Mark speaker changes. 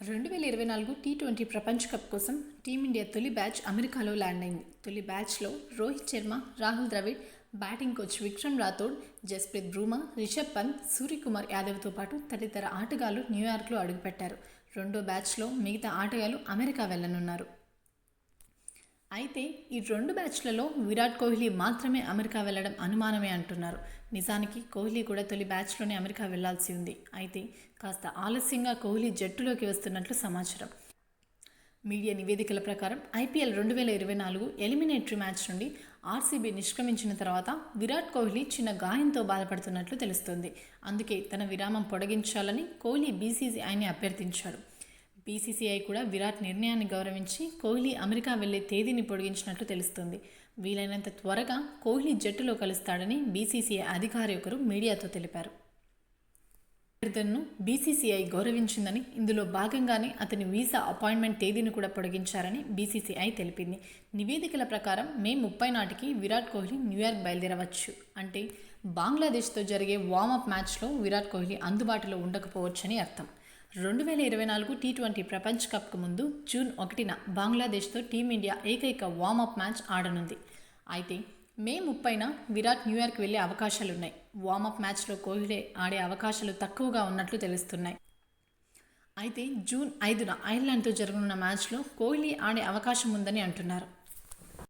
Speaker 1: రెండు వేల ఇరవై నాలుగు టీ ట్వంటీ ప్రపంచ కప్ కోసం టీమిండియా తొలి బ్యాచ్ అమెరికాలో ల్యాండ్ అయింది తొలి బ్యాచ్లో రోహిత్ శర్మ రాహుల్ ద్రవిడ్ బ్యాటింగ్ కోచ్ విక్రమ్ రాథోడ్ జస్ప్రీత్ బ్రూమా రిషబ్ పంత్ సూర్యకుమార్ యాదవ్తో పాటు తదితర ఆటగాళ్ళు న్యూయార్క్లో అడుగుపెట్టారు. రెండో బ్యాచ్లో మిగతా ఆటగాళ్ళు అమెరికా వెళ్ళనున్నారు అయితే ఈ రెండు బ్యాచ్లలో విరాట్ కోహ్లీ మాత్రమే అమెరికా వెళ్ళడం అనుమానమే అంటున్నారు. నిజానికి కోహ్లీ కూడా తొలి బ్యాచ్లోనే అమెరికా వెళ్ళాల్సి ఉంది. అయితే కాస్త ఆలస్యంగా కోహ్లీ జట్టులోకి వస్తున్నట్లు సమాచారం. మీడియా నివేదికల ప్రకారం ఐపీఎల్ రెండు వేల ఇరవై నాలుగు ఎలిమినేటరీ మ్యాచ్ నుండి ఆర్సీబీ నిష్క్రమించిన తర్వాత విరాట్ కోహ్లీ చిన్న గాయంతో బాధపడుతున్నట్లు తెలుస్తోంది. అందుకే తన విరామం పొడిగించాలని కోహ్లీ బీసీసీఐని అభ్యర్థించాడు బీసీసీఐ కూడా విరాట్ నిర్ణయాన్ని గౌరవించి కోహ్లీ అమెరికా వెళ్ళే తేదీని పొడిగించినట్లు తెలుస్తుంది. వీలైనంత త్వరగా కోహ్లీ జట్టులో కలుస్తాడని బీసీసీఐ అధికారి ఒకరు మీడియాతో తెలిపారు. అభ్యర్థనను బీసీసీఐ గౌరవించిందని ఇందులో భాగంగానే అతని వీసా అపాయింట్మెంట్ తేదీని కూడా పొడిగించారని బీసీసీఐ తెలిపింది. నివేదికల ప్రకారం మే ముప్పై నాటికి విరాట్ కోహ్లీ న్యూయార్క్ బయలుదేరవచ్చు. అంటే బంగ్లాదేశ్తో జరిగే వార్మప్ మ్యాచ్లో విరాట్ కోహ్లీ అందుబాటులో ఉండకపోవచ్చని అర్థం. రెండు వేల ఇరవై నాలుగు టీ ట్వంటీ ప్రపంచ కప్కు ముందు జూన్ ఒకటిన బంగ్లాదేశ్తో టీమిండియా ఏకైక వార్మప్ మ్యాచ్ ఆడనుంది. అయితే మే ముప్పైన విరాట్ న్యూయార్క్ వెళ్ళే అవకాశాలున్నాయి. వార్మప్ మ్యాచ్లో కోహ్లీ ఆడే అవకాశాలు తక్కువగా ఉన్నట్లు తెలుస్తున్నాయి. అయితే జూన్ ఐదున ఐర్లాండ్తో జరగనున్న మ్యాచ్లో కోహ్లీ ఆడే అవకాశం ఉందని అంటున్నారు.